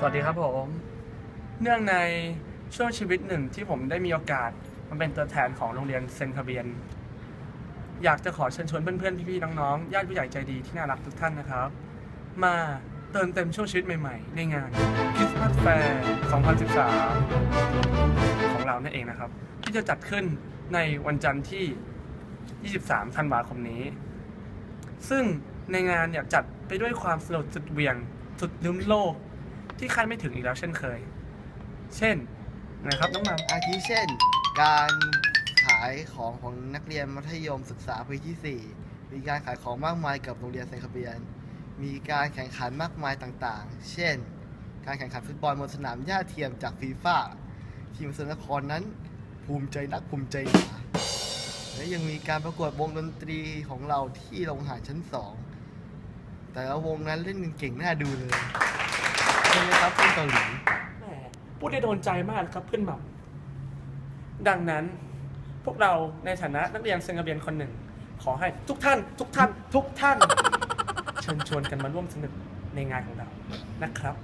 สวัสดีครับผม เนื่องในช่วงชีวิตหนึ่งที่ผมได้มีโอกาสมาเป็นตัวแทนของโรงเรียนเซนคาเบียน อยากจะขอเชิญชวนเพื่อนๆ พี่ๆ น้องๆ ญาติผู้ใหญ่ใจดีที่น่ารักทุกท่านนะครับ มาเติมเต็มช่วงชีวิตใหม่ๆ ในงานคริสต์มาสแฟร์2013 ของเรานั่นเองนะครับ ที่จะจัดขึ้นในวันจันทร์ที่ 23 ธันวาคมนี้ ซึ่งในงานเนี่ยจัดไปด้วยความสนุกสุดเวียงสุดลืมโลก ที่คาดไม่ถึงอีกแล้วเช่นเคย เช่นนะครับน้องหมามอาทิเช่น การขายของของนักเรียนมัธยมศึกษาปีที่ 4 มีการขายของมากมายกับโรงเรียนเซนคาเบียน มีการแข่งขันมากมายต่างๆ เช่น การแข่งขันฟุตบอลบนสนามหญ้าเทียมจากฟีฟ่าทีมสนครนั้น ภูมิใจนักภูมิใจหนาและยังมีการประกวดวงดนตรีของเราที่โรงอาหารชั้น2แต่ละวงนั้นเล่นกันเก่งน่าดูเลยใช่ไหม ครับเพื่อนเกาหลีแหมพูดได้โดนใจมากครับเพื่อนหม่ำดังนั้นพวกเราในฐานะนักเรียนเซงกาเบียนคนหนึ่ง ขอให้ทุกท่าน ทุกท่าน ทุกท่าน เชิญชวนกันมาร่วมสนุกในงานของเรานะครับ